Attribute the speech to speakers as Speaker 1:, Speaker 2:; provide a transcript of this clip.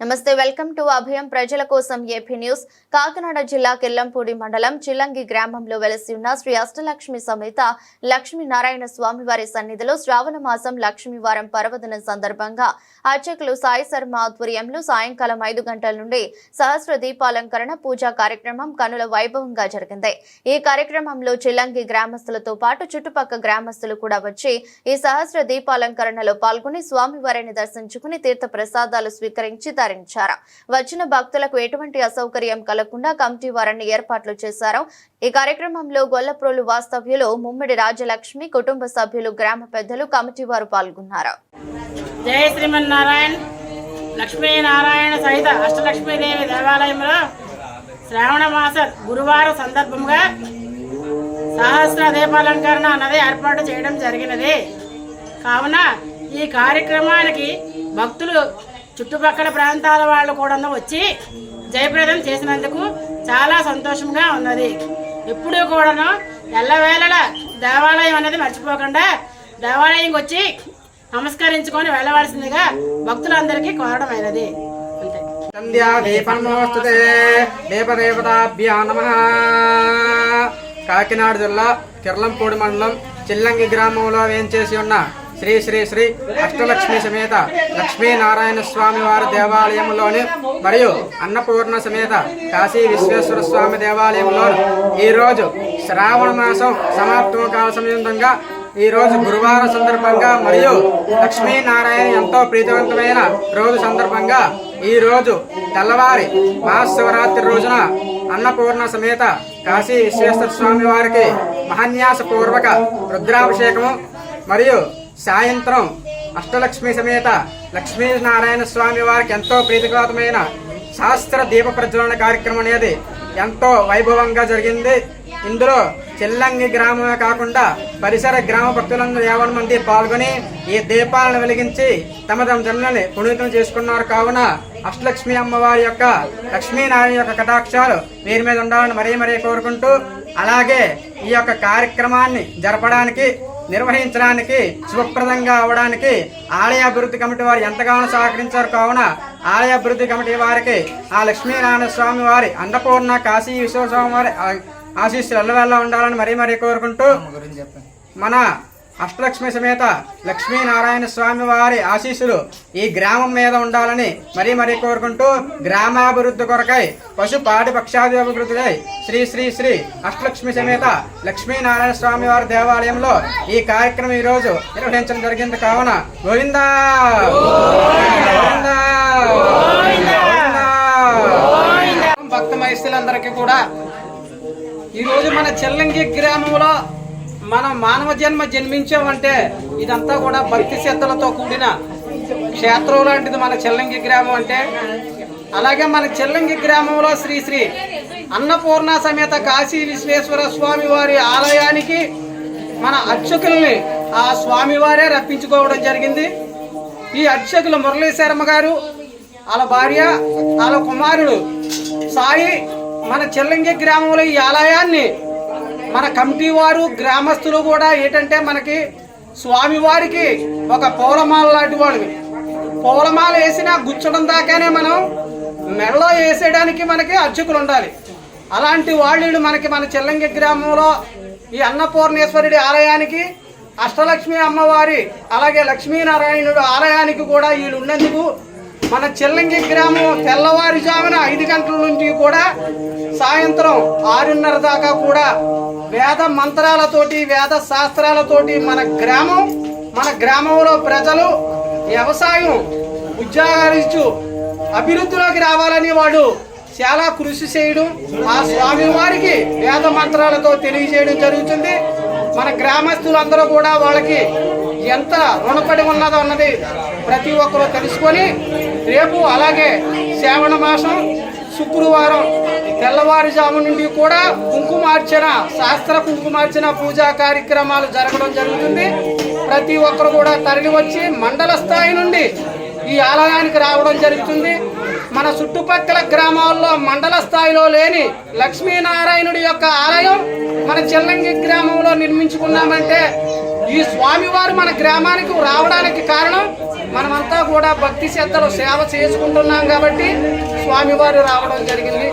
Speaker 1: నమస్తే welcome to అభయం ప్రజల కోసం ఏపీ న్యూస్. కాకినాడ జిల్లా కిల్లంపూడి మండలం చిల్లంగి గ్రామంలో వెలసి ఉన్న శ్రీ అష్టలక్ష్మి సమేత లక్ష్మీనారాయణ స్వామివారి సన్నిధిలో శ్రావణ మాసం లక్ష్మీవారం పర్వదినం సందర్భంగా అర్చకులు సాయి శర్మ ఆధ్వర్యంలో సాయంకాలం ఐదు గంటల నుండి సహస్ర దీపాలంకరణ పూజా కార్యక్రమం కనుల వైభవంగా జరిగింది. ఈ కార్యక్రమంలో చిల్లంగి గ్రామస్తులతో పాటు చుట్టుపక్క గ్రామస్తులు కూడా వచ్చి ఈ సహస్ర దీపాలంకరణలో పాల్గొని స్వామివారిని దర్శించుకుని తీర్థ ప్రసాదాలు స్వీకరించి తరించారు వచ్చిన భక్తులకు ఎటువంటి అసౌకర్యం కలగకుండా కమిటీ వారిని ఏర్పాట్లు చేశారు. ఈ కార్యక్రమంలో గొల్లప్రోలు వాస్తవ్యులు ముమ్మిడి రాజలక్ష్మి కుటుంబ సభ్యులు గ్రామ పెద్దలు కమిటీ వారు పాల్గొన్నారు.
Speaker 2: జయ శ్రీమన్నారాయణ లక్ష్మీనారాయణ సహిత అష్టలక్ష్మీదేవి దేవాలయంలో శ్రావణ మాస గురువారం సందర్భంగా సహస్ర దీపాలంకరణ అన్నది ఏర్పాటు చేయడం జరిగినది. కావున ఈ కార్యక్రమానికి భక్తులు చుట్టుపక్కల ప్రాంతాల వాళ్ళు కూడా వచ్చి జయప్రదం చేసినందుకు చాలా సంతోషంగా ఉన్నది. ఎప్పుడూ కూడాను ఎల్లవేళల దేవాలయం అనేది మర్చిపోకుండా దేవాలయంకి వచ్చి నమస్కరించుకొని వెళ్ళవలసిందిగా భక్తులందరికీ కోరడమైనది. అంతే.
Speaker 3: కాకినాడ జిల్లా కిర్లంపూడి మండలం చిల్లంగి గ్రామంలో వేంచేసి ఉన్న శ్రీ శ్రీ శ్రీ అష్టలక్ష్మి సమేత లక్ష్మీనారాయణ స్వామి వారి దేవాలయంలోని మరియు అన్నపూర్ణ సమేత కాశీ విశ్వేశ్వర స్వామి దేవాలయంలో ఈరోజు శ్రావణ మాసం సమాప్తం కాల సమయంగా ఈ రోజు గురువారం సందర్భంగా మరియు లక్ష్మీనారాయణ ఎంతో ప్రీతివంతమైన రోజు సందర్భంగా ఈ రోజు తెల్లవారి మహాశివరాత్రి రోజున అన్నపూర్ణ సమేత కాశీ విశ్వేశ్వర స్వామి వారికి మహాన్యాసపూర్వక రుద్రాభిషేకము మరియు సాయంత్రం అష్టలక్ష్మి సమేత లక్ష్మీనారాయణ స్వామి వారికి ఎంతో ప్రీతికరమైన శాస్త్ర దీప ప్రజ్వలన కార్యక్రమం అనేది ఎంతో వైభవంగా జరిగింది. ఇందులో చెల్లంగి గ్రామమే కాకుండా పరిసర గ్రామ భక్తులందరూ యావన మంది పాల్గొని ఈ దీపాలను వెలిగించి తమ తమ జన్మని పునీతం చేసుకున్నారు. కావున అష్టలక్ష్మి అమ్మవారి యొక్క లక్ష్మీనారాయణ యొక్క కటాక్షాలు వీరి మీద ఉండాలని మరీ మరీ కోరుకుంటూ అలాగే ఈ యొక్క కార్యక్రమాన్ని జరపడానికి నిర్వహించడానికి శుభప్రదంగా అవడానికి ఆలయ అభివృద్ధి కమిటీ వారు ఎంతగానో సహకరించారు. కావున ఆలయ అభివృద్ధి కమిటీ వారికి ఆ లక్ష్మీనారాయణ స్వామి వారి అన్నపూర్ణ కాశీ విశ్వస్వామి వారి ఆశీస్సులు ఎల్లవెల్ల ఉండాలని మరీ మరీ కోరుకుంటూ మన అష్టలక్ష్మి సమేత లక్ష్మీనారాయణ స్వామి వారి ఆశీస్సులు ఈ గ్రామం మీద ఉండాలని మరీ మరీ కోరుకుంటూ గ్రామాభివృద్ధి కొరకై పశు పాడి పక్షాది అభివృద్ధికై శ్రీ శ్రీ శ్రీ అష్టలక్ష్మి సమేత లక్ష్మీనారాయణ స్వామి వారి దేవాలయంలో ఈ కార్యక్రమం ఈ రోజు నిర్వహించడం జరిగింది. కావున గోవిందా! గోవిందా! గోవిందా!
Speaker 4: భక్త మహిళలందరికీ కూడా ఈరోజు మన చెల్లంగి గ్రామంలో మనం మానవ జన్మ జన్మించామంటే ఇదంతా కూడా భక్తి శ్రద్ధలతో కూడిన క్షేత్రం లాంటిది మన చెల్లంగి గ్రామం అంటే. అలాగే మన చెల్లంగి గ్రామంలో శ్రీ శ్రీ అన్నపూర్ణ సమేత కాశీ విశ్వేశ్వర స్వామి వారి ఆలయానికి మన అర్చకుల్ని ఆ స్వామివారే రప్పించుకోవడం జరిగింది. ఈ అర్చకులు మురళీ శర్మ గారు వాళ్ళ భార్య వాళ్ళ కుమారుడు సాయి మన చెల్లంగి గ్రామంలో ఈ ఆలయాన్ని మన కమిటీ వారు గ్రామస్తులు కూడా ఏంటంటే మనకి స్వామివారికి ఒక పౌలమాల లాంటి వాడు పౌలమాల వేసినా గుచ్చడం దాకానే మనం మెడలో వేసేయడానికి మనకి అర్చకులు ఉండాలి. అలాంటి వాళ్ళు మనకి మన చెల్లంగి గ్రామంలో ఈ అన్నపూర్ణేశ్వరుడి ఆలయానికి అష్టలక్ష్మి అమ్మవారి అలాగే లక్ష్మీనారాయణుడు ఆలయానికి కూడా వీళ్ళు ఉన్నందుకు మన చెల్లంగి గ్రామం తెల్లవారుజామున ఐదు గంటల నుంచి కూడా సాయంత్రం ఆరున్నర దాకా కూడా వేద మంత్రాలతోటి వేద శాస్త్రాలతోటి మన గ్రామం మన గ్రామంలో ప్రజలు వ్యవసాయం ఉద్యోగాలు ఇచ్చు అభివృద్ధిలోకి రావాలని వాడు చాలా కృషి చేయడం ఆ స్వామి వారికి వేద మంత్రాలతో తెలియజేయడం జరుగుతుంది. మన గ్రామస్తులందరూ కూడా వాళ్ళకి ఎంత రుణపడి ఉన్నదో అన్నది ప్రతి ఒక్కరూ తెలుసుకొని రేపు అలాగే శ్రావణ మాసం శుక్రవారం తెల్లవారుజాము నుండి కూడా కుంకుమార్చన శాస్త్ర కుంకుమార్చన పూజా కార్యక్రమాలు జరగడం జరుగుతుంది. ప్రతి ఒక్కరు కూడా తరలి వచ్చి మండల స్థాయి నుండి ఈ ఆలయానికి రావడం జరుగుతుంది. మన చుట్టుపక్కల గ్రామాల్లో మండల స్థాయిలో లేని లక్ష్మీనారాయణుడి యొక్క ఆలయం మన చెల్లంగి గ్రామంలో నిర్మించుకున్నామంటే ఈ స్వామివారు మన గ్రామానికి రావడానికి కారణం మనమంతా కూడా భక్తి శ్రద్ధలో సేవ చేసుకుంటున్నాం కాబట్టి స్వామివారు రావడం జరిగింది.